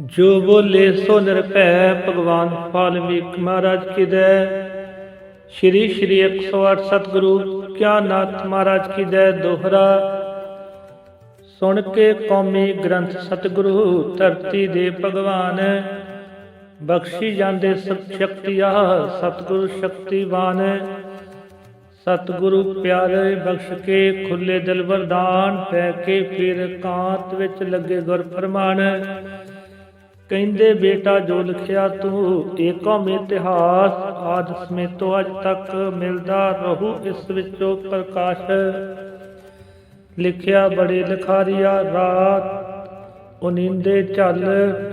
ਜੋ ਬੋਲੇ ਸੋ ਨਿਰਭੈ ਭਗਵਾਨ ਵਾਲਮੀਕ ਮਹਾਰਾਜ ਕੀ ਦੈ। ਸ਼੍ਰੀ ਸ਼੍ਰੀ 108 ਸਤਿਗੁਰੂ ਗਿਆਨਨਾਥ ਮਹਾਰਾਜ ਕੀ ਜੈ ਦੋਹਰਾ। ਸੁਣ ਕੇ ਕੌਮੀ ਗ੍ਰੰਥ ਸਤਿਗੁਰੂ, ਧਰਤੀ ਦੇ ਭਗਵਾਨ। ਬਖਸ਼ੀ ਜਾਂਦੇ ਸਤ ਸ਼ਕਤੀਆ ਸਤਿਗੁਰੂ ਸ਼ਕਤੀਵਾਨ। ਸਤਿਗੁਰੂ ਪਿਆਰੇ, ਬਖਸ਼ ਕੇ ਖੁੱਲੇ ਦਿਲ ਵਰਦਾਨ, ਪੈ ਕੇ ਫਿਰ ਕਾਂਤ ਵਿੱਚ ਲੱਗੇ ਗੁਰ ਫਰਮਾਨ। ਕਹਿੰਦੇ, ਬੇਟਾ, ਜੋ ਲਿਖਿਆ ਤੂੰ ਇਹ ਇਤਿਹਾਸ, ਆਦ ਸਮੇਤੋ ਅੱਜ ਤੱਕ ਮਿਲਦਾ ਰਹੂ ਇਸ ਵਿੱਚੋਂ ਪ੍ਰਕਾਸ਼। ਲਿਖਿਆ ਬੜੇ ਲਿਖਾਰੀਆ, ਰਾਤ ਉਨਿੰਦੇ ਚੱਲ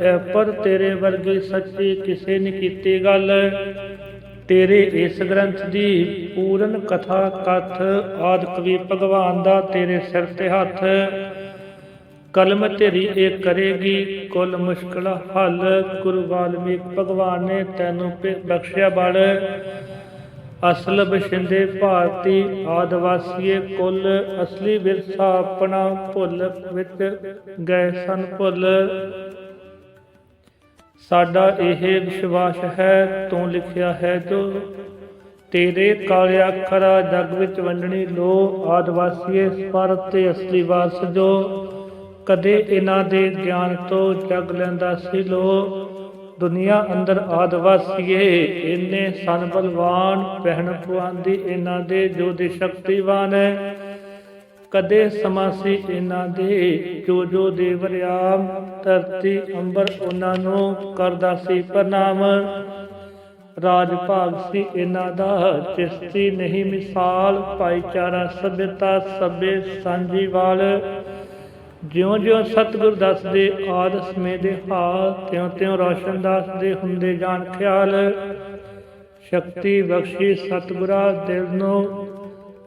ਐ ਪਰ ਤੇਰੇ ਵਰਗੀ ਸੱਚੀ ਕਿਸੇ ਨੇ ਕੀਤੀ ਗੱਲ। ਤੇਰੇ ਇਸ ਗ੍ਰੰਥ ਦੀ ਪੂਰਨ ਕਥਾ, ਕਥ, ਆਦਿ ਕਵੀ ਭਗਵਾਨ ਦਾ ਤੇਰੇ ਸਿਰ ਤੇ ਹੱਥ। ਕਲਮ ਤੇਰੀ ਇਹ ਕਰੇਗੀ, ਕੁੱਲ ਮੁਸ਼ਕਲ ਹੱਲ। ਗੁਰੂ ਵਾਲਮੀਕ ਭਗਵਾਨ ਨੇ ਤੈਨੂੰ ਬਖਸ਼ਿਆ ਬਲ। ਅਸਲ ਬਸ਼ਿੰਦੇ ਭਾਰਤੀ ਆਦਿਵਾਸੀਏ ਕੁੱਲ, ਅਸਲੀ ਵਿਰਸਾ ਆਪਣਾ ਭੁੱਲ ਵਿੱਚ ਗਏ ਸਨ ਭੁੱਲ। ਸਾਡਾ ਇਹ ਵਿਸ਼ਵਾਸ ਹੈ, ਤੂੰ ਲਿਖਿਆ ਹੈ ਜੋ। ਤੇਰੇ ਕਾਲੇ ਅੱਖਰਾਂ ਜਗ ਵਿੱਚ ਵੰਡਣੀ ਲੋ। ਆਦਿਵਾਸੀਏ ਸਪਰ ਤੇ ਅਸਲੀ ਵਾਰਸ ਜੋ। ਕਦੇ ਇਹਨਾਂ ਦੇ ਗਿਆਨ ਤੋਂ ਜਗ ਲੈਂਦਾ ਸੀ ਲੋ। ਦੁਨੀਆ ਅੰਦਰ ਆਦਿਵਾਸੀਏ ਇੰਨੇ ਸਨ ਬਲਵਾਨ ਪਹਿਣ ਪੁਆਂਦੀ ਇਹਨਾਂ ਦੇ ਜੋ ਦੇ ਸ਼ਕਤੀਵਾਨ ਹੈ। ਕਦੇ ਸਮਾਸੀ ਇਹਨਾਂ ਦੇ ਜੋ ਜੋ ਦੇਵਰਿਆਮ ਧਰਤੀ ਅੰਬਰ ਉਹਨਾਂ ਨੂੰ ਕਰਦਾ ਸੀ ਪ੍ਰਣਾਮ। ਰਾਜ ਭਾਗ ਸੀ ਇਹਨਾਂ ਦਾ, ਚਿਸ਼ਤੀ ਨਹੀਂ ਮਿਸਾਲ, ਭਾਈਚਾਰਾ ਸਭਿਅਤਾ ਸਭੇ ਸਾਂਝੀਵਾਲ ਜਿਉਂ-ਜਿਉਂ ਸਤਿਗੁਰ ਦੱਸਦੇ, ਆਦ ਸਮੇਂ ਦੇ ਹਾਲ, ਤਿਉਂ-ਤਿਉਂ ਰੋਸ਼ਨ ਦੱਸਦੇ ਹੁੰਦੇ ਜਾਣ ਖਿਆਲ। ਸ਼ਕਤੀ ਬਖਸ਼ੀ ਸਤਿਗੁਰਾ ਦਿਲ ਨੂੰ,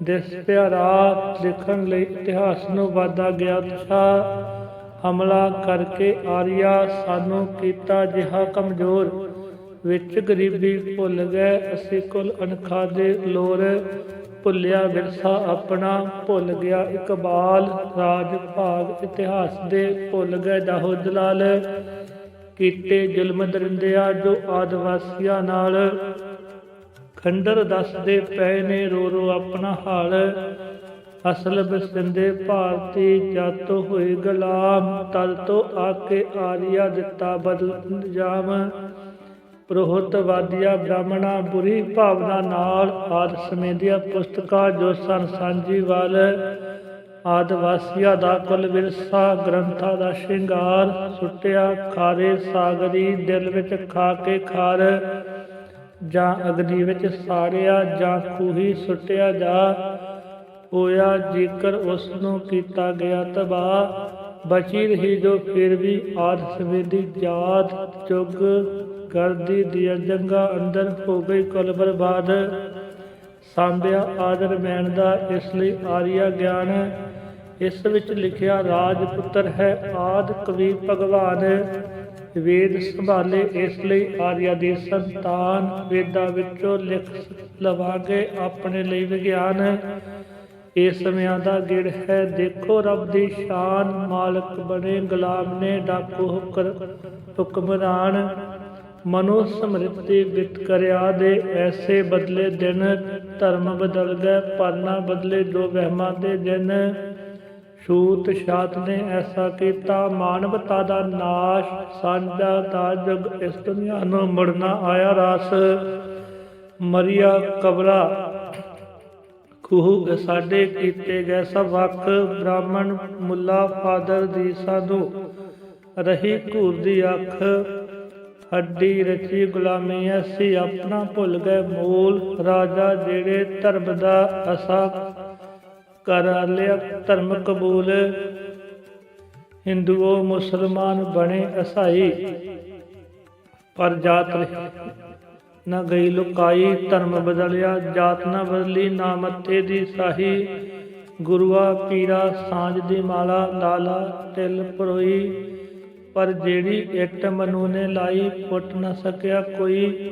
ਦਿਸ ਪਿਆਰਾ ਲਿਖਣ ਲਈ ਇਤਿਹਾਸ ਨੂੰ ਵਾਦਾ ਗਿਆ ਉਤਸ਼ਾਹ ਹਮਲਾ ਕਰਕੇ ਆਰੀਆ, ਸਾਨੂੰ ਕੀਤਾ ਜਿਹਾ ਕਮਜ਼ੋਰ। ਵਿੱਚ ਗਰੀਬੀ ਭੁੱਲ ਗਏ, ਅਸੀਂ ਕੁਲ ਅਨਖਾ ਦੇ ਲੋਰ। ਭੁੱਲਿਆ ਵਿਰਸਾ ਆਪਣਾ ਭੁੱਲ ਗਿਆ। ਇਕਬਾਲ ਰਾਜ ਭਾਗ ਇਤਿਹਾਸ ਦੇ ਭੁੱਲ ਗਏ ਦਾਹੋ ਜਲਾਲ ਕੀਤੇ ਜ਼ੁਲਮ ਦਰਿੰਦਿਆ ਜੋ ਆਦਿਵਾਸੀਆਂ ਨਾਲ ਖੰਡਰ ਦੱਸਦੇ ਪਏ ਨੇ, ਰੋ ਰੋ ਆਪਣਾ ਹਾਲ। ਅਸਲ ਬਸਿੰਦੇ ਭਾਰਤੀ ਜਾਤੋ ਹੋਏ ਗੁਲਾਮ ਤਦ ਤੋਂ ਆ ਕੇ ਆਰੀਆ ਦਿੱਤਾ ਬਦਲ ਜਾਮ ਪ੍ਰੋਹਤ ਵਾਦੀਆ ਬ੍ਰਾਹਮਣਾ ਬੁਰੀ ਭਾਵਨਾ ਨਾਲ ਆਦ ਸਮੇਂਦੀਆਂ ਪੁਸਤਕਾਂ ਜੋ ਸਨ ਸਾਂਝੀ ਵੱਲ। ਆਦਿਵਾਸੀਆਂ ਦਾ ਕੁਲ ਵਿਰਸਾ, ਗ੍ਰੰਥਾਂ ਦਾ ਸ਼ਿੰਗਾਰ, ਸੁੱਟਿਆ ਖਾਰੇ ਸਾਗਰੀ ਦਿਲ ਵਿੱਚ ਖਾ ਕੇ ਖਾਰ। ਜਾਂ ਅਗਨੀ ਵਿੱਚ ਸਾੜਿਆ ਜਾਂ ਖੂਹੀ ਸੁੱਟਿਆ ਜਾ, ਹੋਇਆ ਜੇਕਰ ਉਸ ਨੂੰ ਕੀਤਾ ਗਿਆ ਤਬਾਹ। ਬਚੀ ਰਹੀ ਜੋ ਫਿਰ ਵੀ ਆਦ ਸਵੇਦੀ ਜਾਤ ਚੁਗ ਕਰਦੀ ਦੀ ਜੰਗਾ ਅੰਦਰ ਹੋ ਗਈ ਕੁਲ ਬਰਬਾਦ ਸਾਂਭਿਆ ਆਦਰ ਮੈਨ ਦਾ, ਇਸ ਲਈ ਆਰੀਆ ਗਿਆਨ। ਇਸ ਵਿੱਚ ਲਿਖਿਆ ਰਾਜ ਪੁੱਤਰ ਹੈ ਆਦ ਕਵੀ ਭਗਵਾਨ। ਵੇਦ ਸੰਭਾਲੇ, ਇਸ ਲਈ ਆਰਿਆ ਦੀ ਸੰਤਾਨ। ਵੇਦਾਂ ਵਿੱਚੋਂ ਲਿਖ ਲਵਾਂਗੇ ਆਪਣੇ ਲਈ ਵਿਗਿਆਨ। ਇਸ ਸਮਿਆਂ ਦਾ ਗਿੜ ਹੈ, ਦੇਖੋ ਰੱਬ ਦੀ ਸ਼ਾਨ। ਮਾਲਕ ਬਣੇ, ਗੁਲਾਮ ਨੇ ਡਾਕੂ ਹੁਕਰ ਹੁਕਮਰਾਨ। ਮਨੋ ਸਮ੍ਰਿਤੀ ਬਿਤ ਕਰਿਆ ਦੇ ਐਸੇ ਬਦਲੇ ਦਿਨ ਧਰਮ ਬਦਲ ਗਏ ਪਰਨਾ ਬਦਲੇ ਦੋ ਵਹਿਮਾਂ ਦੇ ਦਿਨ। ਛੂਤ ਛਾਤ ਨੇ ਐਸਾ ਕੀਤਾ ਮਾਨਵਤਾ ਦਾ ਨਾਸ਼, ਸਾਂਝਾ ਦਾ ਜਗ ਇਸ ਦੁਨੀਆ ਨੂੰ ਮੁੜਨਾ ਆਇਆ ਰਾਸ। ਮਰੀਆ ਕਬਰਾ ਖੂਹ ਸਾਡੇ ਕੀਤੇ ਗਏ ਸਭ ਵਕ ਬ੍ਰਾਹਮਣ ਮੁੱਲਾ ਫਾਦਰ ਦੀ ਸਾਧੂ, ਰਹੀ ਘੂਰ ਦੀ ਅੱਖ। ਹੱਡੀ ਰਚੀ ਗੁਲਾਮੀ ਐਸੀ ਆਪਣਾ ਭੁੱਲ ਗਏ ਮੂਲ ਰਾਜਾ ਜਿਹੜੇ ਧਰਮ ਦਾ ਅਸਾ ਕਰ ਲਿਆ ਧਰਮ ਕਬੂਲ। ਹਿੰਦੂਓ ਮੁਸਲਮਾਨ ਬਣੇ ਅਸਾਈ, ਪਰ ਜਾਤ ਨਾ ਗਈ ਲੁਕਾਈ, ਧਰਮ ਬਦਲਿਆ, ਜਾਤ ਨਾ ਬਦਲੀ ਨਾ ਮੱਥੇ ਦੀ ਸਾਹੀ। ਗੁਰੂਆ, ਪੀਰਾ, ਸਾਂਝ ਦੀ ਮਾਲਾ ਲਾਲਾ ਤਿਲ, ਪਰੋਈ ਪਰ ਜਿਹੜੀ ਇੱਟ ਮਨੂ ਨੇ ਲਾਈ ਪੁੱਟ ਨਾ ਸਕਿਆ, ਕੋਈ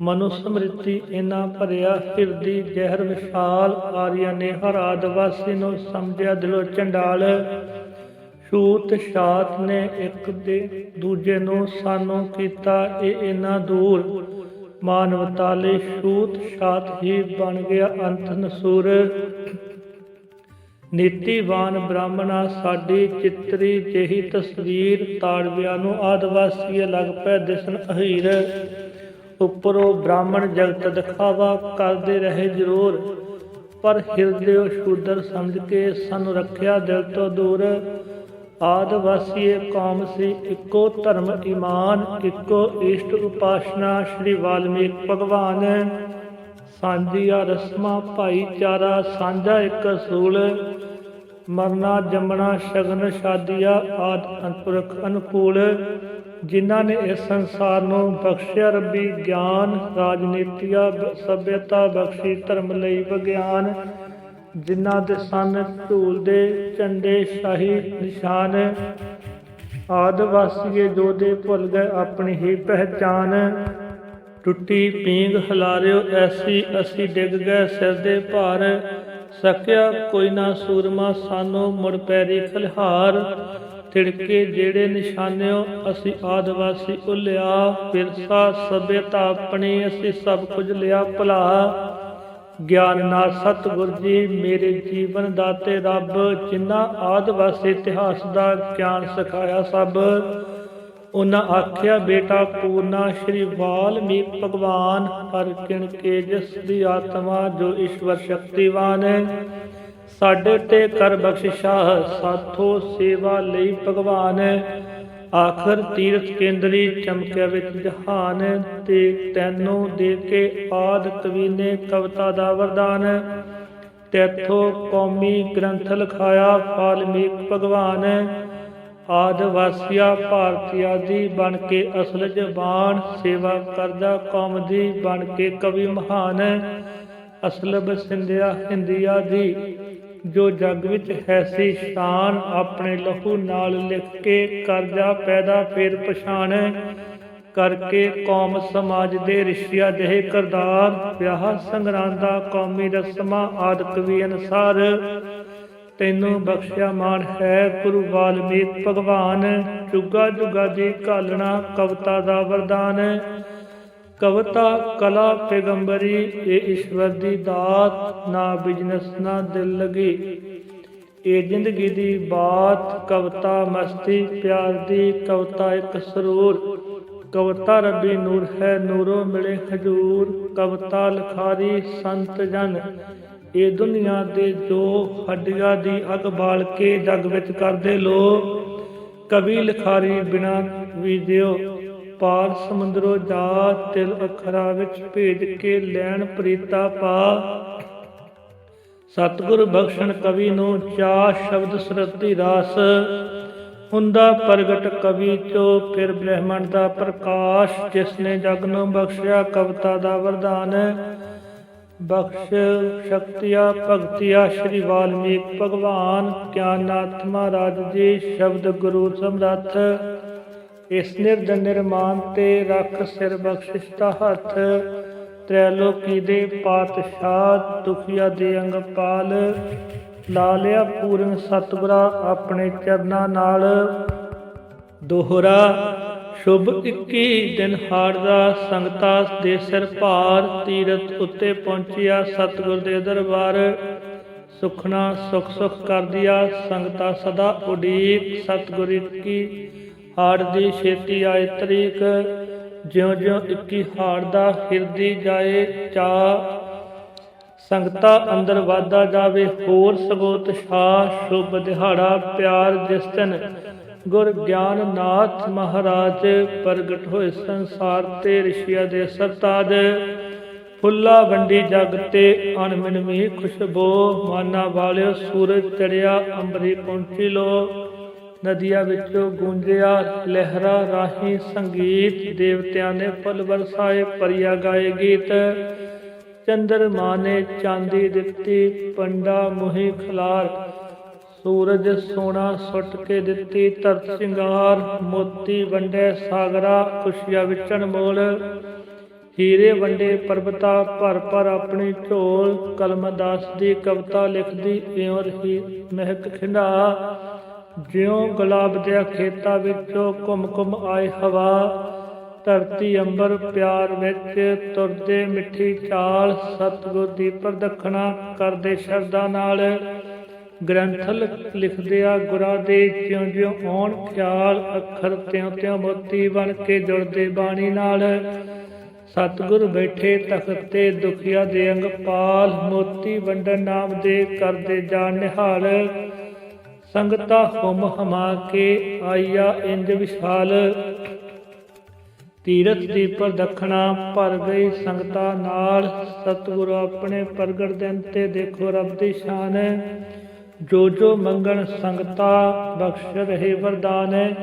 ਮਨੁ ਸਮ੍ਰਿਤੀ ਇਨਾ ਭਰਿਆ ਹਿਰਦੀ ਜ਼ਹਿਰ ਵਿਸ਼ਾਲ ਆਰੀਆ ਨੇ ਹਰ ਆਦਵਾਸੀ ਨੂੰ ਸਮਝਿਆ, ਦਿਲੋਂ ਚੰਡਾਲ ਛੂਤ ਛਾਤ ਨੇ ਇੱਕ ਦੇ ਦੂਜੇ ਨੂੰ ਸਾਨੂੰ ਕੀਤਾ ਇਹ ਇਨਾ ਦੂਰ। ਮਾਨਵਤਾ ਲਈ ਛੂਤ ਛਾਤ ਹੀ ਬਣ ਗਿਆ ਅੰਤ ਨਸੂਰ। ਨੀਤੀਵਾਨ ਬ੍ਰਾਹਮਣਾ ਸਾਡੀ ਚਿੱਤਰੀ ਜਿਹੀ ਤਸਵੀਰ ਤਾੜਵਿਆਂ ਨੂੰ ਆਦਿਵਾਸੀ ਲੱਗ ਪੈ ਦਿਸਣ ਅਹੀਰ। ਉੱਪਰੋਂ ਬ੍ਰਾਹਮਣ ਜਗਤ ਦਿਖਾਵਾ ਕਰਦੇ ਰਹੇ ਜ਼ਰੂਰ, ਪਰ ਹਿਰਦਿਓ ਸ਼ੂਦਰ ਸਮਝ ਕੇ ਸਾਨੂੰ ਰੱਖਿਆ ਦਿਲ ਤੋਂ ਦੂਰ। ਆਦਿਵਾਸੀਏ ਕੌਮ ਸੀ, ਇੱਕੋ ਧਰਮ ਈਮਾਨ, ਇੱਕੋ ਇਸ਼ਟ ਉਪਾਸਨਾ, ਸ਼੍ਰੀ ਵਾਲਮੀਕ ਭਗਵਾਨ। ਸਾਂਝੀਆਂ ਰਸਮਾਂ, ਭਾਈਚਾਰਾ, ਸਾਂਝਾ ਇੱਕ ਅਸੂਲ। ਮਰਨਾ, ਜੰਮਣਾ, ਸ਼ਗਨ, ਸ਼ਾਦੀਆਂ ਆਦ ਅਨਪੁਰਖ ਅਨੁਕੂਲ, ਜਿਨ੍ਹਾਂ ਨੇ ਇਸ ਸੰਸਾਰ ਨੂੰ ਬਖਸ਼ਿਆ ਰੱਬੀ ਗਿਆਨ, ਰਾਜਨੀਤੀਆ ਸਭਿਅਤਾ ਬਖਸ਼ੀ, ਧਰਮ ਲਈ ਵਿਗਿਆਨ, ਜਿਨ੍ਹਾਂ ਦੇ ਸਨ ਢੂਲ ਦੇ ਝੰਡੇ ਸ਼ਾਹੀ ਨਿਸ਼ਾਨ ਆਦਿਵਾਸੀਏ ਜੋਧੇ ਭੁੱਲ ਗਏ ਆਪਣੀ ਹੀ ਪਹਿਚਾਨ ਟੁੱਟੀ ਪੀਂਗ ਹਲਾਰਿਓ ਐਸੀ ਅਸੀਂ ਡਿੱਗ ਗਏ ਸਿਰ ਦੇ ਭਾਰ ਸਕਿਆ, ਕੋਈ ਨਾ ਸੂਰਮਾ ਸਾਨੂੰ ਮੁੜ ਪੈਰੀ ਖਲਹਾਰ। ਤਿੜਕੇ ਜਿਹੜੇ ਨਿਸ਼ਾਨਿਓ, ਅਸੀਂ ਆਦਿਵਾਸੀ ਉਲਿਆ। ਵਿਰਸਾ ਸਭਿਅਤਾ ਆਪਣੀ, ਅਸੀਂ ਸਭ ਕੁਝ ਲਿਆ ਭਲਾ। ਗਿਆਨ ਨਾ ਸਤਿਗੁਰ ਜੀ, ਮੇਰੇ ਜੀਵਨ ਦਾਤੇ ਰੱਬ। ਜਿਨ੍ਹਾਂ ਆਦਿਵਾਸੀ ਇਤਿਹਾਸ ਦਾ ਗਿਆਨ ਸਿਖਾਇਆ ਸਭ। ਉਹਨਾਂ ਆਖਿਆ, ਬੇਟਾ, ਪੂਰਨਾ ਸ਼੍ਰੀ ਵਾਲਮੀਕ ਭਗਵਾਨ, ਹਰ ਕਿਣ ਕੇ ਜਿਸ ਦੀ ਆਤਮਾ ਜੋ ਈਸ਼ਵਰ ਸ਼ਕਤੀਵਾਨ ਹੈ। ਸਾਡੇ ਤੇ ਕਰ ਬਖਸ਼ਿਸ਼ਾ, ਸਾਥੋ ਸੇਵਾ ਲਈ ਭਗਵਾਨ ਆਖਰ ਤੀਰਥ ਕੇਂਦਰੀ ਚਮਕਿਆ ਵਿੱਚ ਜਹਾਨ ਤੇ ਤੈਨੂੰ ਦੇ ਕੇ ਆਦ ਕਵੀਨੇ ਕਵਿਤਾ ਦਾ ਵਰਦਾਨ ਤੇਥੋਂ ਕੌਮੀ ਗ੍ਰੰਥ ਲਿਖਾਇਆ, ਵਾਲਮੀਕ ਭਗਵਾਨ ਆਦਿਵਾਸੀਆ ਭਾਰਤੀਆ ਦੀ ਬਣ ਕੇ ਅਸਲ ਜ਼ਬਾਨ, ਸੇਵਾ ਕਰਦਾ ਕੌਮ ਦੀ ਬਣ ਕੇ ਕਵੀ ਮਹਾਨ ਅਸਲ ਬਸਿੰਦਿਆ ਹਿੰਦਿਆ ਦੀ ਜੋ ਜਗ ਵਿੱਚ ਹੈ ਸ਼ਾਨ, ਆਪਣੇ ਲਹੂ ਨਾਲ ਲਿਖ ਕੇ ਕਰਜਾ ਪੈਦਾ ਫੇਰ ਪਛਾਣ ਕਰਕੇ ਕੌਮ ਸਮਾਜ ਦੇ ਰਿਸ਼ਿਆ ਜਹੇ ਕਰਦਾਰ, ਵਿਆਹ ਸੰਗਰਾਂਦ ਦਾ ਕੌਮੀ ਰਸਮਾਂ ਆਦਿਕ ਵੀ ਅਨਸਾਰ। ਤੈਨੂੰ ਬਖਸ਼ਿਆ ਮਾਨ ਹੈ ਗੁਰੂ ਵਾਲਮੀਕ ਭਗਵਾਨ। ਜੁਗਾ ਜੁਗਾ ਦੀ ਘਾਲਣਾ ਕਵਤਾ ਦਾ ਵਰਦਾਨ। ਕਵਤਾ, ਕਲਾ, ਪੈਗੰਬਰੀ, ਇਹ ਈਸ਼ਵਰ ਦੀ ਦਾਤ, ਨਾ ਬਿਜਨਸ, ਨਾ ਦਿਲ ਲਗੀ। ਇਹ ਜ਼ਿੰਦਗੀ ਦੀ ਬਾਤ, ਕਵਤਾ ਮਸਤੀ, ਪਿਆਰ ਦੀ ਕਵਤਾ ਇੱਕ ਸਰੂਰ। ਕਵਤਾ ਰੱਬੀ ਨੂਰ ਹੈ, ਨੂਰੋਂ ਮਿਲੇ ਹਜੂਰ। ਕਵਤਾ ਲਖਾਰੀ ਸੰਤ ਜਨ। ਇਹ ਦੁਨੀਆ ਦੇ ਜੋ ਹੱਡੀਆਂ ਦੀ ਅਗ ਬਾਲ ਕੇ ਜਗ ਵਿੱਚ ਕਰਦੇ ਲੋ। ਕਵੀ ਲਿਖਾਰੀ ਬਿਨਾ ਵਿਦਿਓ ਪਾਰ ਸਮੁੰਦਰੋਂ ਜਾ ਤਿਲ ਅੱਖਰਾਂ ਵਿੱਚ ਭੇਜ ਕੇ ਲੈਣ ਪ੍ਰੀਤਾ ਪਾ। ਸਤਿਗੁਰ ਬਖਸ਼ਣ ਕਵੀ ਨੂੰ ਚਾ ਸ਼ਬਦ ਸਰਤੀ ਰਾਸ। ਹੁੰਦਾ ਪ੍ਰਗਟ ਕਵੀ ਚੋ ਫਿਰ ਬ੍ਰਹਮੰਡ ਦਾ ਪ੍ਰਕਾਸ਼ ਜਿਸ ਨੇ ਜਗ ਨੂੰ ਬਖਸ਼ਿਆ ਕਵਤਾ ਦਾ ਵਰਦਾਨ। ਬਖਸ਼ ਸ਼ਕਤੀਆ, ਭਗਤੀਆ, ਸ਼੍ਰੀ ਵਾਲਮੀਕ ਭਗਵਾਨ ਗਿਆਨਾਥ ਮਹਾਰਾਜ ਜੀ, ਸ਼ਬਦ ਗੁਰੂ ਸਮਰੱਥ। ਇਸ ਨਿਰਦਨ ਨਿਰਮਾਨ ਤੇ ਰੱਖ ਸਿਰ ਬਖਸ਼ਿਸ਼ ਦਾ ਹੱਥ। ਤ੍ਰੈਲੋਕੀ ਦੇ ਪਾਤਸ਼ਾਹ ਦੁਖੀਆ ਦੇ ਅੰਗਪਾਲ ਲਾ ਲਿਆ ਪੂਰਨ ਸਤਿਗੁਰਾ ਆਪਣੇ ਚਰਨਾਂ ਨਾਲ। ਦੋਹਰਾ ਸ਼ੁਭ 21 ਦਿਨ ਹਾੜ ਦਾ ਸੰਗਤਾਂ ਦੇ ਸਿਰ ਭਾਰ ਤੀਰਥ ਉੱਤੇ ਪਹੁੰਚਿਆ ਸਤਿਗੁਰ ਦੇ ਦਰਬਾਰ। ਸੁਖਨਾ ਸੁਖ ਸੁਖ ਕਰ ਦਿਆ ਸਦਾ ਉਡੀਕ। ਸਤਿਗੁਰ ਕੀ ਹਾੜ ਦੀ ਛੇਤੀ ਆਏ ਤਰੀਕ। ਜਿਉਂ ਜਿਉਂ 21 ਹਾੜ ਦਾ ਹਿਰਦੀ ਜਾਏ ਚਾ ਸੰਗਤਾਂ ਅੰਦਰ ਵਾਦਾ ਜਾਵੇ, ਹੋਰ ਸਗੋਤ ਸ਼ਾਹ ਸ਼ੁਭ ਦਿਹਾੜਾ ਪਿਆਰ ਜਿਸ ਦਿਨ ਗੁਰ ਗਿਆਨਨਾਥ ਮਹਾਰਾਜ, ਪ੍ਰਗਟ ਹੋਏ ਸੰਸਾਰ ਤੇ ਰਿਸ਼ੀਆ ਦੇ ਸਰਤਾਜ। ਫੁੱਲਾ ਵੰਡੀ ਜਗ ਤੇ ਅਣਮਿਨ ਖੁਸ਼ਬੋ, ਮਾਨਾ ਵਾਲਿਓ ਸੂਰਜ ਚੜਿਆ ਅੰਬਰੀ ਪਹੁੰਚੀ ਲੋ। ਨਦੀਆਂ ਵਿੱਚੋਂ ਗੂੰਜਿਆ ਲਹਿਰਾ ਰਾਹੀ ਸੰਗੀਤ, ਦੇਵਤਿਆਂ ਨੇ ਫੁੱਲ ਵਰਸਾਏ ਪਰਿਆ ਗਾਏ ਗੀਤ। ਚੰਦਰਮਾ ਨੇ ਚਾਂਦੀ ਦਿੱਤੀ, ਪੰਡਾ ਮੁਹੀ ਖਲਾਰ ਸੂਰਜ ਸੋਨਾ ਸੁੱਟ ਕੇ ਦਿੱਤੀ, ਧਰਤ ਸਿੰਗਾਰ, ਮੋਤੀ ਵੰਡੇ ਸਾਗਰਾ, ਖੁਸ਼ੀਆਂ ਵਿੱਚ ਅਨਮੋਲ ਹੀਰੇ ਵੰਡੇ ਪਰਬਤਾ, ਭਰ ਭਰ ਆਪਣੀ ਝੋਲ। ਕਲਮਦਾਸ ਦੀ ਕਵਿਤਾ ਲਿਖਦੀ, ਇਉਂ ਰਹੀ ਮਹਿਕ ਖਿੰਡਾ। ਜਿਉਂ ਗੁਲਾਬ ਦੇ ਖੇਤਾਂ ਵਿੱਚੋਂ ਘੁੰਮ ਘੁੰਮ ਆਏ ਹਵਾ। ਧਰਤੀ ਅੰਬਰ ਪਿਆਰ ਵਿੱਚ ਤੁਰਦੇ ਮਿੱਠੀ ਚਾਲ। ਸਤਿਗੁਰ ਦੀ ਪ੍ਰਦਖਣਾ ਕਰਦੇ ਸ਼ਰਧਾ ਨਾਲ। ਗ੍ਰੰਥ ਲ- ਲਿਖਦੇ ਗੁਰਾਂ ਦੇ ਜਿਉਂ ਜਿਉਂ ਆਉਣ ਖਿਆਲ ਅੱਖਰ ਤਿਉਂ ਤਿਉਂ ਮੋਤੀ ਬਣ ਕੇ ਜੁੜਦੇ ਬਾਣੀ ਨਾਲ। ਸਤਿਗੁਰ ਬੈਠੇ ਤਖਤ ਤੇ ਦੁਖੀਆ ਦੇ ਅੰਗ ਪਾਲ, ਮੋਤੀ ਵੰਡਨ ਨਾਮ ਦੇ ਕਰਦੇ ਜਾਣ ਨਿਹਾਲ। ਸੰਗਤਾ ਹੁਮ ਹਮਾ ਕੇ ਆਇਆ ਇੰਜ ਵਿਸ਼ਾਲ। ਤੀਰਥ ਦੀ ਪ੍ਰਦਖਣਾ ਭਰ ਗਈ ਸੰਗਤਾਂ ਨਾਲ। ਸਤਿਗੁਰੂ ਆਪਣੇ ਪ੍ਰਗਟ ਦਿਨ ਤੇ ਦੇਖੋ ਰੱਬ ਦੀ ਸ਼ਾਨ। ਜੋ ਜੋ ਮੰਗਣ ਸੰਗਤਾ ਬਖਸ਼ ਰਹੇ ਵਰਦਾਨ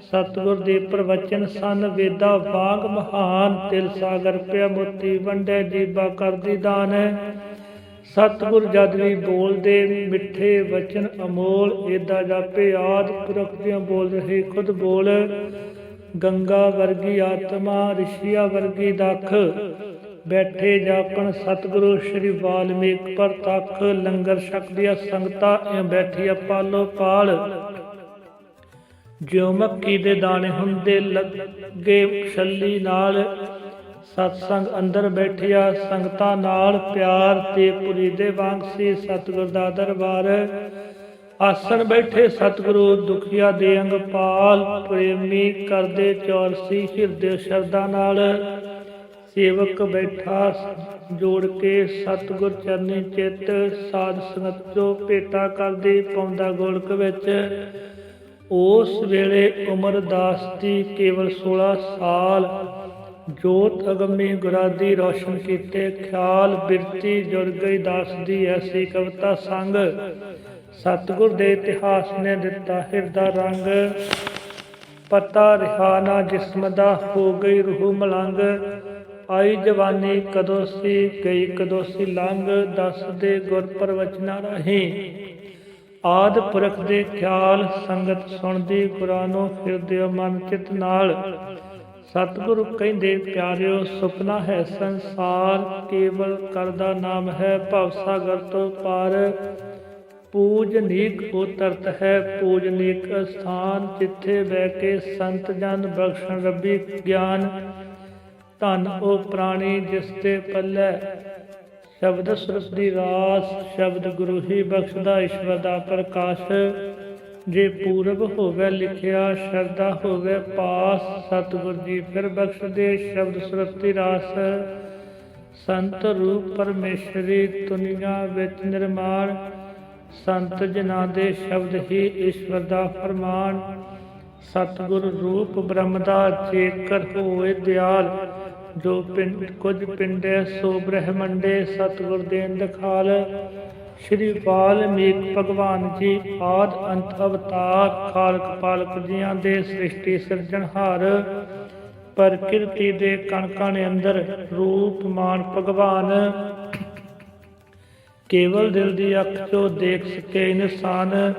ਸਤਿਗੁਰ ਦੇ ਪ੍ਰਵਚਨ ਸਨ, ਵੇਦਾ ਵਾਂਗ ਮਹਾਨ, ਤਿਲ ਸਾਗਰ ਪਿਆ ਮੋਤੀ ਵੰਡੇ, ਜੀਬਾ ਕਰਦੀ ਦਾਨ ਸਤਿਗੁਰ ਜਦ ਵੀ ਬੋਲਦੇ, ਮਿੱਠੇ ਵਚਨ ਅਮੋਲ, ਏਦਾ ਜਾਪੇ ਆਦ ਪੁਰਖ ਦੀਆਂ ਬੋਲ ਰਹੇ, ਖੁਦ ਬੋਲ। ਗੰਗਾ ਵਰਗੀ ਆਤਮਾ, ਰਿਸ਼ੀਆ ਵਰਗੀ ਦਖ। ਬੈਠੇ ਜਾਪਣ ਸਤਿਗੁਰੂ ਸ੍ਰੀ ਵਾਲਮੀਕ ਪਰ ਲੰਗਰ ਛਕਦੀਆਂ ਸੰਗਤਾਂ ਐ ਬੈਠੀ ਪਾਲੋ ਪਾਲ। ਜਿਉ ਮੱਕੀ ਦੇ ਦਾਣੇ ਹੁੰਦੇ ਲੱਗੇ ਛੱਲੀ ਨਾਲ, ਸਤਸੰਗ ਅੰਦਰ ਬੈਠਿਆ ਸੰਗਤਾਂ ਨਾਲ ਪਿਆਰ ਤੇ ਪੁਰੀ ਦੇ ਵਾਂਗ ਸੀ ਸਤਿਗੁਰ ਦਾ ਦਰਬਾਰ। ਆਸਣ ਬੈਠੇ ਸਤਿਗੁਰੂ ਦੁਖੀਆ ਦੇ ਅੰਗ ਪਾਲ, ਪ੍ਰੇਮੀ ਕਰਦੇ ਚੌਰਸੀ ਹਿਰਦੇ ਸ਼ਰਧਾ ਨਾਲ। ਸੇਵਕ ਬੈਠਾ ਜੋੜ ਕੇ ਸਤਿਗੁਰ ਚਰਨੀ ਚਿੱਤ ਸਾਧ ਸੰਗਤ ਜੋ ਭੇਟਾ ਕਰਦੇ ਪਾਉਂਦਾ ਗੋਲਕ ਵਿੱਚ। ਉਸ ਵੇਲੇ ਉਮਰ ਦਾਸ ਦੀ ਕੇਵਲ 16 ਸਾਲ। ਜੋਤ ਅਗੰਮੀ ਗੁਰਾਂ ਦੀ ਰੋਸ਼ਨ ਕੀਤੇ। ਖਿਆਲ ਬਿਰਤੀ ਜੁੜ ਗਈ ਦਾਸ ਦੀ ਐਸੀ ਕਵਿਤਾ ਸੰਗ। ਸਤਿਗੁਰ ਦੇ ਇਤਿਹਾਸ ਨੇ ਦਿੱਤਾ ਹਿਰਦਾ ਰੰਗ। ਪਤਾ ਰਿਹਾ ਨਾ ਜਿਸਮ ਦਾ ਹੋ ਗਈ ਰੂਹ ਮਲੰਗ। ਆਈ ਜਵਾਨੀ ਕਦੋਂ ਸੀ ਗਈ, ਕਦੋਂ ਸੀ ਲੰਘ, ਦੱਸਦੇ ਗੁਰ ਪ੍ਰਵਚਨਾ ਰਾਹੀਂ। ਆਦ ਪੁਰਖ ਦੇ ਖਿਆਲ ਸੰਗਤ ਸੁਣਦੀ ਗੁਰਾਂ ਨੂੰ ਮਨ ਚਿਤ ਨਾਲ। ਸਤਿਗੁਰੂ ਕਹਿੰਦੇ, ਪਿਆਰਿਓ, ਸੁਪਨਾ ਹੈ ਸੰਸਾਰ, ਕੇਵਲ ਕਰਦਾ ਨਾਮ ਹੈ ਭਵ ਸਾਗਰ ਤੋਂ ਪਾਰ। ਪੂਜਨੀਕ ਉਤਰਤ ਹੈ ਪੂਜਨੀਕ ਸਥਾਨ ਜਿੱਥੇ ਬਹਿ ਕੇ ਸੰਤ ਜਨ ਬਖਸ਼ਣ ਰੱਬੀ ਗਿਆਨ। ਧਨ ਉਹ ਪ੍ਰਾਣੀ ਜਿਸ ਤੇ ਪੱਲੇ। ਸ਼ਬਦ ਸੁਰਤ ਦੀ ਰਾਸ, ਸ਼ਬਦ ਗੁਰੂ ਹੀ ਬਖਸ਼ਦਾ, ਈਸ਼ਵਰ ਦਾ ਪ੍ਰਕਾਸ਼। ਜੇ ਪੂਰਬ ਹੋਵੇ ਲਿਖਿਆ, ਸ਼ਰਧਾ ਹੋਵੇ ਪਾਸ, ਸਤਿਗੁਰ ਜੀ ਫਿਰ ਬਖਸ਼ਦੇ, ਸ਼ਬਦ ਸੁਰਤ ਰਾਸ। ਸੰਤ ਰੂਪ ਪਰਮੇਸ਼ਰੀ ਦੁਨੀਆ ਵਿੱਚ ਨਿਰਮਾਣ, ਸੰਤ ਜਨਾਂ ਦੇ ਸ਼ਬਦ ਹੀ ਈਸ਼ਵਰ ਦਾ ਫਰਮਾਨ। ਸਤਿਗੁਰ ਰੂਪ ਬ੍ਰਹਮ ਦਾ ਜੇਕਰ ਹੋਏ ਦਿਆਲ ਜੋ ਪਿੰਡ, ਕੁਝ ਪਿੰਡੇ ਸੋ ਬ੍ਰਹਮੰਡੇ ਸਤਿਗੁਰ ਦੇ ਦਿਖਾਲ ਸ਼੍ਰੀ ਵਾਲਮੀਕ ਭਗਵਾਨ ਜੀ, ਆਦ ਅੰਤ ਅਵਤਾਰ, ਖਾਲਕ ਪਾਲਕ ਜੀਆਂ ਦੇ ਸ੍ਰਿਸ਼ਟੀ ਸਿਰਜਣਹਾਰ ਪ੍ਰਕਿਰਤੀ ਦੇ ਕਣਕਾਂ ਕਣ ਅੰਦਰ ਰੂਪ ਮਾਨ ਭਗਵਾਨ। ਕੇਵਲ ਦਿਲ ਦੀ ਅੱਖ ਤੋਂ ਦੇਖ ਸਕੇ ਇਨਸਾਨ।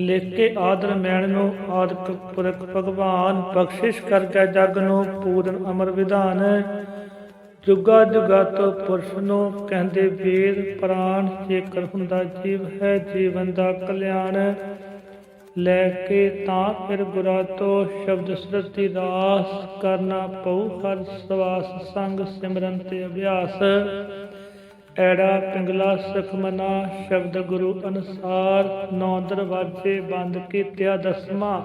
ਲਿਖ ਕੇ ਆਦਰ ਮੈਣ ਨੂੰ ਆਦਿਕ ਪੁਰਖ ਭਗਵਾਨ ਬਖਸ਼ਿਸ਼ ਕਰਕੇ ਜਗ ਨੂੰ ਪੂਰਨ ਅਮਰ ਵਿਧਾਨ। ਜੁਗਾ ਜੁਗਾ ਤੋਂ ਪੁਰਸ਼ ਨੂੰ ਕਹਿੰਦੇ ਵੇਦ ਪ੍ਰਾਨ ਜੇਕਰ ਹੁੰਦਾ ਜੀਵ ਹੈ ਜੀਵਨ ਦਾ ਕਲਿਆਣ। ਲੈ ਕੇ ਤਾਂ ਫਿਰ ਗੁਰਾਂ ਤੋਂ ਸ਼ਬਦ ਸੁਰਤੀ ਰਾਸ ਕਰਨਾ ਪਉ ਹਰ ਸਵਾਸ ਸੰਗ ਸਿਮਰਨ ਤੇ ਅਭਿਆਸ। ਐੜਾ ਪਿੰਗਲਾ ਸੁਖਮਨਾ ਸ਼ਬਦ ਗੁਰੂ ਅਨਸਾਰ ਨੌ ਦਰਵਾਜ਼ੇ ਬੰਦ ਕੀਤਿਆ ਦਸਵਾਂ,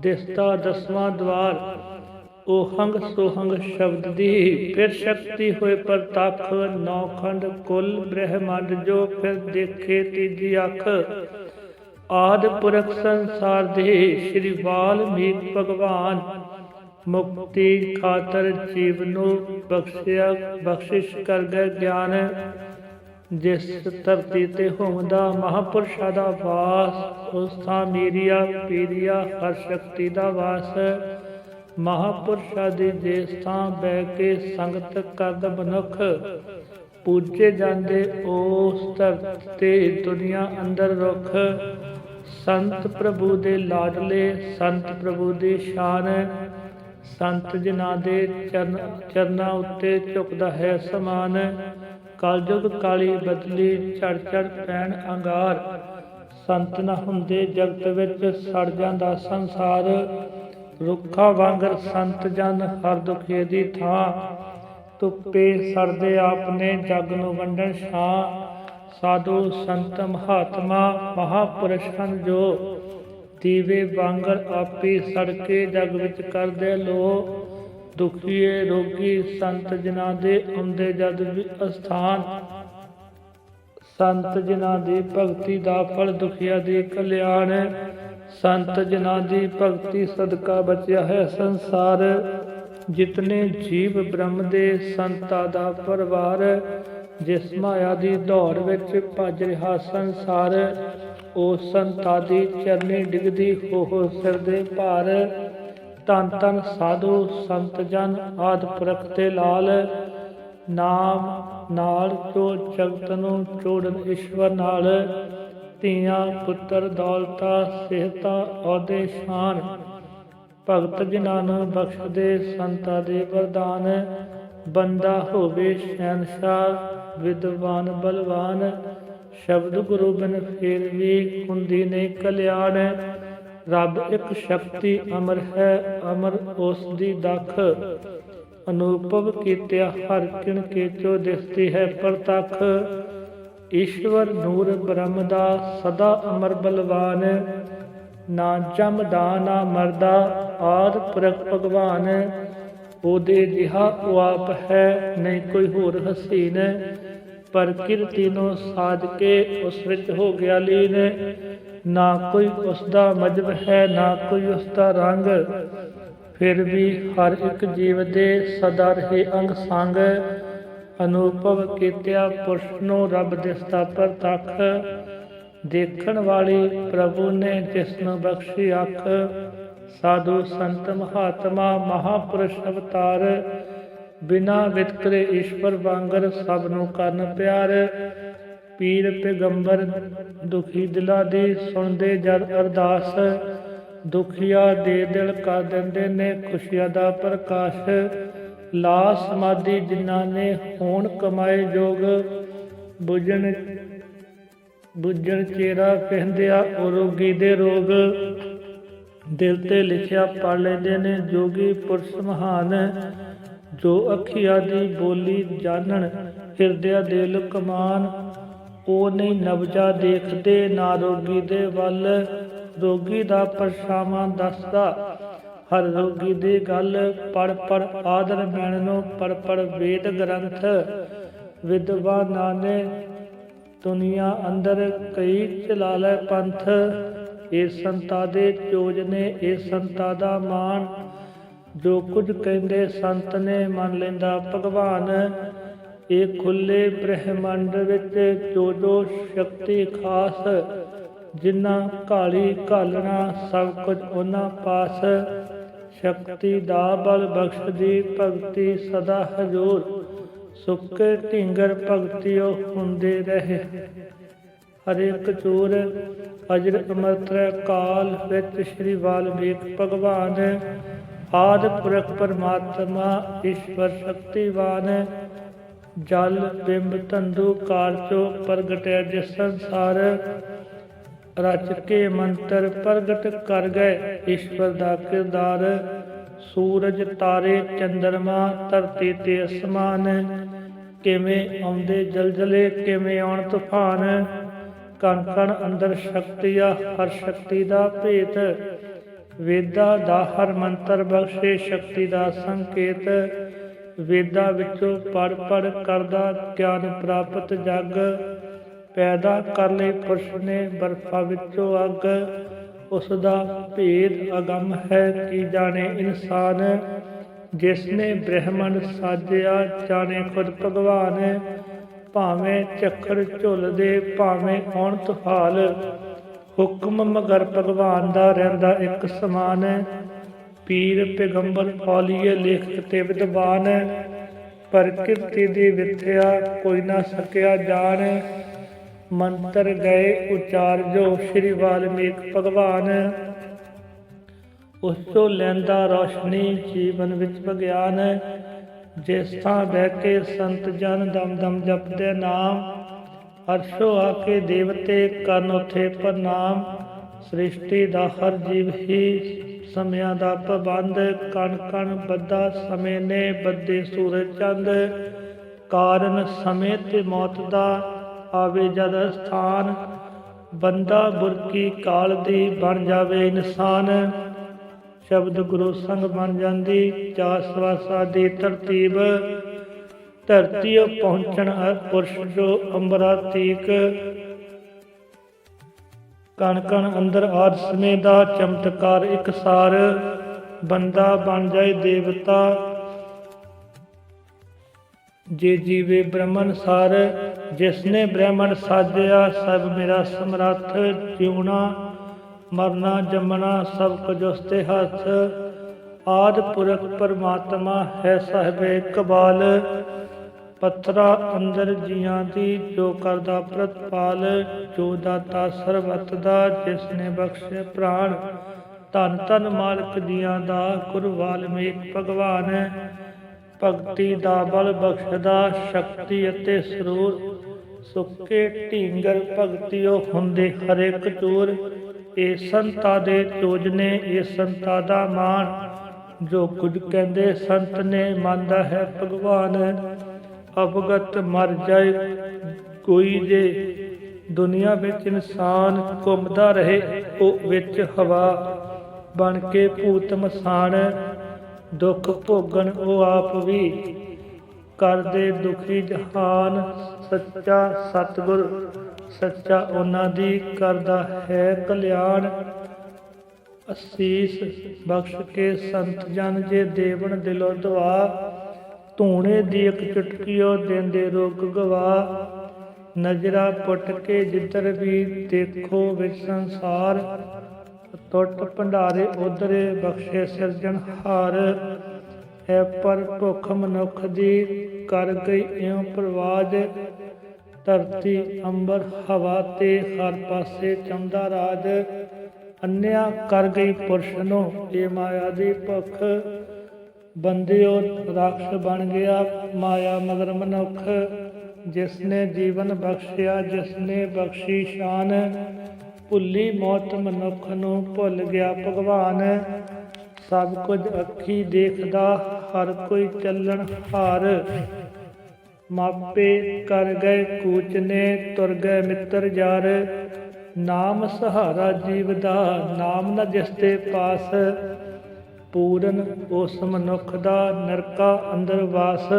ਦਿਸਤਾ ਦਸਵਾਂ ਦਵਾਰ। ਓਹੰਗ ਸੋਹੰਗ ਸ਼ਬਦ ਦੀ ਫਿਰ ਸ਼ਕਤੀ ਹੋਏ ਪ੍ਰਤੱਖ ਨੌ ਖੰਡ ਕੁਲ ਬ੍ਰਹਮੰਡ ਜੋ ਫਿਰ ਦੇਖੇ ਤੀਜੀ ਅੱਖ। ਆਦ ਪੁਰਖ ਸੰਸਾਰ ਦੇ ਸ੍ਰੀ ਵਾਲਮੀਕ ਭਗਵਾਨ ਮੁਕਤੀ ਖਾਤਰ ਜੀਵ ਨੂੰ ਬਖਸ਼ਿਆ, ਬਖਸ਼ਿਸ਼ ਕਰ ਗਏ ਗਿਆਨ। ਜਿਸ ਧਰਤੀ ਤੇ ਹੋਂਦਾ ਮਹਾਪੁਰਸ਼ਾਂ ਦਾ ਵਾਸ, ਉਸ ਥਾਂ ਮੀਰੀਆ, ਪੀਰੀਆ, ਹਰ ਸ਼ਕਤੀ ਦਾ ਵਾਸ। ਮਹਾਪੁਰਸ਼ਾਂ ਦੀ ਜਿਸ ਥਾਂ ਬਹਿ ਕੇ ਸੰਗਤ ਕਰਦ ਮਨੁੱਖ ਪੂਜੇ ਜਾਂਦੇ, ਉਸ ਧਰਤੀ ਤੇ ਦੁਨੀਆ ਅੰਦਰ ਰੁੱਖ। ਸੰਤ ਪ੍ਰਭੂ ਦੇ ਲਾਡਲੇ, ਸੰਤ ਪ੍ਰਭੂ ਦੀ ਸ਼ਾਨ। ਸੰਤ ਜਨਾਂ ਦੇ ਚਰਨ ਚਰਨਾਂ ਉੱਤੇ ਝੁਕਦਾ ਹੈ ਸਮਾਨ, ਕਲਯੁਗ ਕਾਲੀ ਬਦਲੀ ਚੜ ਚੜ ਪੈਣ ਅੰਗਾਰ। ਸੰਤ ਨ ਹੁੰਦੇ ਜਗਤ ਵਿੱਚ ਸੜ ਜਾਂਦਾ ਸੰਸਾਰ। ਰੁੱਖਾ ਵਾਂਗਰ ਸੰਤ ਜਨ ਹਰ ਦੁਖੇ ਦੀ ਥਾਂ। ਧੁੱਪੇ ਸੜਦੇ ਆਪਨੇ ਜਗ ਨੂੰ ਵੰਡਣ ਛਾਂ। ਸਾਧੂ ਸੰਤ ਮਹਾਤਮਾ ਮਹਾਪੁਰਸ਼ ਹਨ ਜੋ ਦੀਵੇ ਵਾਂਗਰ ਆਪੇ ਸੜਕੇ ਜਗ ਵਿੱਚ ਕਰਦੇ ਲੋ ਦੁਖੀਏ ਰੋਗੀ ਸੰਤ ਜਨਾਂ ਦੇ ਆਉਂਦੇ ਜਦ ਵੀ ਅਸਥਾਨ। ਸੰਤ ਜਨਾਂ ਦੀ ਭਗਤੀ ਦਾ ਫਲ ਦੁਖੀਆ ਦੀ ਕਲਿਆਣ। ਸੰਤ ਜਨਾਂ ਦੀ ਭਗਤੀ ਸਦਕਾ ਬਚਿਆ ਹੈ ਸੰਸਾਰ। ਜਿਤਨੇ ਜੀਵ ਬ੍ਰਹਮ ਦੇ ਸੰਤਾ ਦਾ ਪਰਿਵਾਰ, ਜਿਸ ਮਾਇਆ ਦੀ ਦੌੜ ਵਿੱਚ ਭੱਜ ਰਿਹਾ ਸੰਸਾਰ। ਉਹ ਸੰਤਾ ਦੀ ਚਰਨੀ ਡਿਗਦੀ ਹੋ ਹੋ ਸਿਰ ਦੇ ਭਾਰ। ਤਨ ਤਨ ਸਾਧੂ ਸੰਤ ਜਨ ਆਦ ਪੁਰਖ ਤੇ ਲਾਲ। ਨਾਮ ਨਾਲ ਜੋ ਜਗਤ ਨੂੰ ਜੋੜਨ ਈਸ਼ਵਰ ਨਾਲ। ਧੀਆਂ ਪੁੱਤਰ ਦੌਲਤਾ ਸਿਹਤਾ ਅਹੁਦੇ ਸ਼ਾਨ। ਭਗਤ ਜਿਨ੍ਹਾਂ ਨੂੰ ਬਖਸ਼ਦੇ ਸੰਤਾਂ ਦੇ ਵਰਦਾਨ। ਬੰਦਾ ਹੋਵੇ ਸ਼ਹਿਨशाह ਵਿਦਵਾਨ ਬਲਵਾਨ। ਸ਼ਬਦ ਗੁਰੂ ਬਿਨ ਫੇਰ ਵੀ ਹੁੰਦੀ ਨਹੀਂ ਕਲਿਆਣ। ਰੱਬ ਇੱਕ ਸ਼ਕਤੀ ਅਮਰ ਹੈ, ਅਮਰ ਉਸ ਦੀ ਦਖ। ਅਨੂਪਵ ਕੀਤਿਆ ਹਰ ਕਿਣ ਕੇਚੋ ਦਿਸਦੀ ਹੈ ਪ੍ਰਤੱਖ। ਈਸ਼ਵਰ ਨੂਰ ਬ੍ਰਹਮ ਦਾ ਸਦਾ ਅਮਰ ਬਲਵਾਨ। ਨਾ ਜਮਦਾ ਨਾ ਮਰਦਾ, ਆਦ ਪੁਰਖ ਭਗਵਾਨ। ਉਹਦੇ ਜਿਹਾ ਉਹ ਆਪ ਹੈ, ਨਹੀਂ ਕੋਈ ਹੋਰ ਹਸੀਨ। ਪਰ ਕਿਰਤੀ ਨੂੰ ਕੇ ਉਸ ਵਿੱਚ ਹੋ ਗਿਆ ਲੀਨ। ਨਾ ਕੋਈ ਉਸ ਦਾ ਮਜਬ ਹੈ, ਨਾ ਕੋਈ ਉਸ ਦਾ ਰੰਗ। ਫਿਰ ਵੀ ਹਰ ਇੱਕ ਜੀਵ ਦੇ ਸਦਾ ਰਹੇ ਅੰਗ ਸੰਗ। ਅਨੂਪਵ ਕੀਤਿਆ ਪੁਰਸ਼ ਨੂੰ ਰੱਬ ਦਿਸਦਾ ਪ੍ਰਤੱਖ ਦੇਖਣ ਵਾਲੀ ਪ੍ਰਭੂ ਨੇ ਜਿਸ ਨੂੰ ਬਖਸ਼ੀ ਅੱਖ, ਸਾਧੂ ਸੰਤ ਮਹਾਤਮਾ ਮਹਾਪੁਰਸ਼ ਅਵਤਾਰ ਬਿਨਾ ਵਿਤਕਰੇ ਈਸ਼ਵਰ ਵਾਂਗਰ ਸਭ ਨੂੰ ਕਰਨ ਪਿਆਰ। ਪੀਰ ਪੈਗੰਬਰ ਦੁਖੀ ਦਿਲਾਂ ਦੀ ਸੁਣਦੇ ਜਦ ਅਰਦਾਸ। ਦੁਖੀਆ ਦੇ ਦਿਲ ਕਰ ਦਿੰਦੇ ਨੇ ਖੁਸ਼ੀਆਂ ਦਾ ਪ੍ਰਕਾਸ਼। ਲਾ ਸਮਾਧੀ ਜਿਨ੍ਹਾਂ ਨੇ ਹੋਣ ਕਮਾਏ ਜੋਗ। ਬੁਝਣ, ਬੁੱਝਣ ਚੇਰਾ ਪਹਿੰਦਿਆ ਉਹ ਰੋਗੀ ਦੇ ਰੋਗ। ਦਿਲ ਤੇ ਲਿਖਿਆ ਪੜ ਲੈਂਦੇ ਨੇ ਜੋਗੀ ਪੁਰਸ਼ ਮਹਾਨ। ਜੋ ਅੱਖੀਆਂ ਦੀ ਬੋਲੀ ਜਾਣਨ, ਹਿਰਦਿਆ ਦਿਲ ਕਮਾਨ ਉਹ ਨਹੀਂ ਨਬਜਾ ਦੇਖਦੇ ਨਾ ਰੋਗੀ ਦੇ ਵੱਲ, ਰੋਗੀ ਦਾ ਪਰਛਾਵਾਂ ਦੱਸਦਾ। ਹਰ ਰੋਗੀ ਦੀ ਗੱਲ ਪੜ ਪੜ ਆਦਰ ਮੈਣ ਪੜ ਪੜ ਵੇਦ ਗ੍ਰੰਥ। ਵਿਦਵਾਨਾਂ ਨੇ ਦੁਨੀਆ ਅੰਦਰ ਕਈ ਚਲਾ ਪੰਥ। ਇਹ ਸੰਤਾ ਦੇ ਚੋਜ ਨੇ ਇਹ ਸੰਤਾ ਦਾ ਮਾਣ। ਜੋ ਕੁਝ ਕਹਿੰਦੇ ਸੰਤ ਨੇ ਮੰਨ ਲੈਂਦਾ, ਭਗਵਾਨ, ਇਹ ਖੁੱਲੇ ਬ੍ਰਹਿਮੰਡ ਵਿੱਚ ਜੋ ਜੋ ਸ਼ਕਤੀ ਖਾਸ ਜਿਨ੍ਹਾਂ ਕਾਲੀ ਘਾਲਣਾ, ਸਭ ਕੁਝ ਉਹਨਾਂ ਪਾਸ। ਸ਼ਕਤੀ ਦਾ ਬਲ ਬਖਸ਼ਦੀ ਭਗਤੀ ਸਦਾ ਹਜੂਰ, ਸੁੱਕੇ ਢਿੰਗਰ ਭਗਤਿਓ ਹੁੰਦੇ ਰਹੇ। ਹਰੇ ਕਚੂਰ ਅਜਰ ਅਮਰਤ੍ਰ ਕਾਲ ਵਿੱਚ ਸ੍ਰੀ ਵਾਲਮੀਕ ਭਗਵਾਨ ਆਦ ਪੁਰਖ ਪਰਮਾਤਮਾ, ਈਸ਼ਵਰ ਸ਼ਕਤੀਵਾਨ, ਜਲ, ਬਿੰਬ, ਤੰਦੂ ਕਾਰਚੋ ਪ੍ਰਗਟਿਆ ਜਿਸ ਸੰਸਾਰ, ਰਚ ਕੇ ਮੰਤਰ ਪ੍ਰਗਟ ਕਰ ਗਏ। ਈਸ਼ਵਰ ਦਾ ਕਿਰਦਾਰ, ਸੂਰਜ, ਤਾਰੇ, ਚੰਦਰਮਾ, ਧਰਤੀ ਤੇ ਅਸਮਾਨ, ਕਿਵੇਂ ਆਉਂਦੇ ਜਲਜਲੇ, ਕਿਵੇਂ ਆਉਣ ਤੂਫਾਨ ਕਣ ਕਣ ਅੰਦਰ ਸ਼ਕਤੀਆ ਹਰ ਸ਼ਕਤੀ ਦਾ ਭੇਤ। ਵੇਦਾ ਦਾ ਹਰ ਮੰਤਰ ਬਖਸ਼ੇ, ਸ਼ਕਤੀ ਦਾ ਸੰਕੇਤ। ਵੇਦਾਂ ਵਿੱਚੋਂ ਪੜ ਪੜ ਕਰਦਾ ਗਿਆਨ ਪ੍ਰਾਪਤ ਜਗ। ਪੈਦਾ ਕਰ ਲਈ ਪੁਰਸ਼ ਨੇ ਬਰਫਾ ਵਿੱਚੋਂ ਅੱਗ। ਉਸ ਦਾ ਭੇਦ ਅਗੰਮ ਹੈ, ਕੀ ਜਾਣੇ ਇਨਸਾਨ? ਜਿਸ ਨੇ ਬ੍ਰਹਮੰਡ ਸਾਜਿਆ, ਜਾਣੇ ਖੁਦ ਭਗਵਾਨ। ਭਾਵੇਂ ਝੱਖੜ ਝੁੱਲਦੇ, ਭਾਵੇਂ ਆਉਣ ਤੁਫਾਲ ਹੁਕਮ ਮਗਰ ਭਗਵਾਨ ਦਾ ਰਹਿੰਦਾ ਇੱਕ ਸਮਾਨ। ਪੀਰ ਪੈਗੰਬਰ ਫੌਲੀਏ ਲੇਖਕ ਤੇ ਵਿਦਵਾਨ ਪ੍ਰਕਿਰਤੀ ਦੀ ਵਿਥਿਆ ਕੋਈ ਨਾ ਸਕਿਆ ਜਾਣ। ਮੰਤਰ ਗਏ ਉਚਾਰ ਜੋ ਸ੍ਰੀ ਵਾਲਮੀਕ ਭਗਵਾਨ। ਉਸ ਤੋਂ ਲੈਂਦਾ ਰੋਸ਼ਨੀ ਜੀਵਨ ਵਿੱਚ ਵਿਗਿਆਨ ਜਿਸ ਥਾਂ ਬਹਿ ਕੇ ਸੰਤ ਜਨ ਦਮ ਦਮ ਜਪਦੇ ਨਾਮ। ਅਰਸ਼ੋ ਆਕੇ ਦੇਵਤੇ ਕਰਨ ਉਥੇ ਪ੍ਰਣਾਮ। ਸ੍ਰਿਸ਼ਟੀ ਦਾ ਹਰ ਜੀਵ ਹੀ ਸਮਿਆਂ ਦਾ ਪਾਬੰਦ ਕਣ ਕਣ ਬੱਧਾ ਸਮੇਂ ਨੇ ਬੱਦੇ ਸੂਰਜ ਚੰਦ। ਕਾਰਨ ਸਮੇਂ ਤੇ ਮੌਤ ਦਾ ਆਵੇ ਜਦ ਸਥਾਨ। ਬੰਦਾ ਬੁਰਕੀ ਕਾਲ ਦੀ ਬਣ ਜਾਵੇ ਇਨਸਾਨ। ਸ਼ਬਦ ਗੁਰੂ ਸੰਗ ਬਣ ਜਾਂਦੀ। ਚਾਰ ਸਵਾਸਾ ਦੀ ਤਰਤੀਬ ਧਰਤੀ ਪਹੁੰਚਣ ਹੈ ਪੁਰਸ਼ ਜੋ ਅੰਬਰਾ ਤੀਕ ਕਣ ਕਣ ਅੰਦਰ ਆਦ ਸਮੇਂ ਦਾ ਚਮਤਕਾਰ ਇਕਸਾਰ ਬੰਦਾ ਬਣ ਜਾਏ ਦੇਵਤਾ। ਜੇ ਜੀਵੇ ਬ੍ਰਹਮਨ ਸਾਰ, ਜਿਸਨੇ ਬ੍ਰਹਮਣ ਸਾਜਿਆ, ਸਭ ਮੇਰਾ ਸਮਰੱਥ ਜਿਉਣਾ। ਮਰਨਾ ਜੰਮਣਾ ਸਭ ਕੁਝ ਉਸਤੇ ਹੱਥ। ਆਦ ਪੁਰਖ ਪਰਮਾਤਮਾ ਹੈ ਸਾਹਿਬੇ ਕਬਾਲ। ਪੱਥਰਾ ਅੰਦਰ ਜੀਆਂ ਦੀ, ਜੋ ਕਰਦਾ ਪ੍ਰਤਪਾਲ, ਜੋ ਦਾਤਾ ਸਰਬਤ ਦਾ, ਜਿਸ ਨੇ ਬਖਸ਼ੇ ਪ੍ਰਾਣ। ਧਨ, ਧੰਨ ਮਾਲਕ ਦੀਆਂ ਦਾ ਗੁਰੂ ਵਾਲਮੀਕ ਭਗਵਾਨ। ਭਗਤੀ ਦਾ ਬਲ ਬਖਸ਼ਦਾ, ਸ਼ਕਤੀ ਅਤੇ ਸਰੂਰ। ਸੁੱਕੇ ਢੀਂਗਰ ਭਗਤਿਓ, ਹੁੰਦੇ ਹਰੇਕ ਚੂਰ। ਇਹ ਸੰਤਾਂ ਦੇ ਚੋਜਨੇ ਇਹ ਸੰਤਾਂ ਦਾ ਮਾਣ। ਜੋ ਕੁਝ ਕਹਿੰਦੇ, ਸੰਤ ਨੇ ਮੰਨਦਾ ਹੈ ਭਗਵਾਨ। ਅਵਗਤ ਮਰ ਜਾਏ, ਕੋਈ ਜੇ ਦੁਨੀਆ ਵਿੱਚ ਇਨਸਾਨ ਘੁੰਮਦਾ ਰਹੇ, ਉਹ ਵਿੱਚ ਹਵਾ ਬਣ ਕੇ ਭੂਤ ਮਸਾਨ ਦੁੱਖ ਭੋਗਣ, ਉਹ ਆਪ ਵੀ ਕਰਦੇ ਦੁਖੀ ਜਹਾਨ। ਸੱਚਾ ਸਤਿਗੁਰ, ਸੱਚਾ ਉਹਨਾਂ ਦੀ ਕਰਦਾ ਹੈ ਕਲਿਆਣ। ਅਸੀਸ ਬਖਸ਼ ਕੇ ਸੰਤ ਜਨ ਜੇ ਦੇਵਨ ਦਿਲੋਂ ਦੁਆ ਧੂਣੇ ਦੀ ਇੱਕ ਚੁਟਕੀ ਚੁਟਕੀਓ ਦਿੰਦੇ ਰੋਗ ਗਵਾ ਨਜ਼ਰਾ ਪੁੱਟ ਕੇ ਜਿੱਧਰ ਵੀ ਦੇਖੋ ਵਿੱਚ ਸੰਸਾਰ ਟੁੱਟ ਭੰਡਾਰੇ ਉਧਰੇ ਬਖਸ਼ੇ ਸਿਰਜਣਹਾਰ ਹੈ ਪਰ ਭੁੱਖ ਮਨੁੱਖ ਦੀ ਕਰ ਗਈ ਇਉਂ ਪ੍ਰਵਾਜ। ਧਰਤੀ ਅੰਬਰ ਹਵਾ ਤੇ ਹਰ ਪਾਸੇ ਚੰਦਾ ਰਾਜ। ਅੰਨਿਆ ਕਰ ਗਈ ਪੁਰਸ਼ ਨੂੰ, ਇਹ ਮਾਇਆ ਦੀ ਭੁੱਖ। ਬੰਦਿਓ ਰਾਖਸ਼ ਬਣ ਗਿਆ ਮਾਇਆ ਮਗਰ ਮਨੁੱਖ ਜਿਸ ਨੇ ਜੀਵਨ ਬਖਸ਼ਿਆ ਜਿਸ ਨੇ ਬਖਸ਼ੀ ਸ਼ਾਨ, ਭੁੱਲੀ ਮੌਤ ਮਨੁੱਖ ਨੂੰ ਭੁੱਲ ਗਿਆ ਭਗਵਾਨ। ਸਭ ਕੁਝ ਅੱਖੀ ਦੇਖਦਾ, ਹਰ ਕੋਈ ਚੱਲਣ ਹਾਰ। ਮਾਪੇ ਕਰ ਗਏ ਕੂਚ ਨੇ ਤੁਰ ਗਏ ਮਿੱਤਰ ਯਾਰ। ਨਾਮ ਸਹਾਰਾ ਜੀਵ ਦਾ ਨਾਮ ਨਾ ਜਿਸ ਦੇ ਪਾਸ। ਪੂਰਨ ਉਸ ਮਨੁੱਖ ਦਾ ਨਰਕਾ ਅੰਦਰ ਵਾਸ।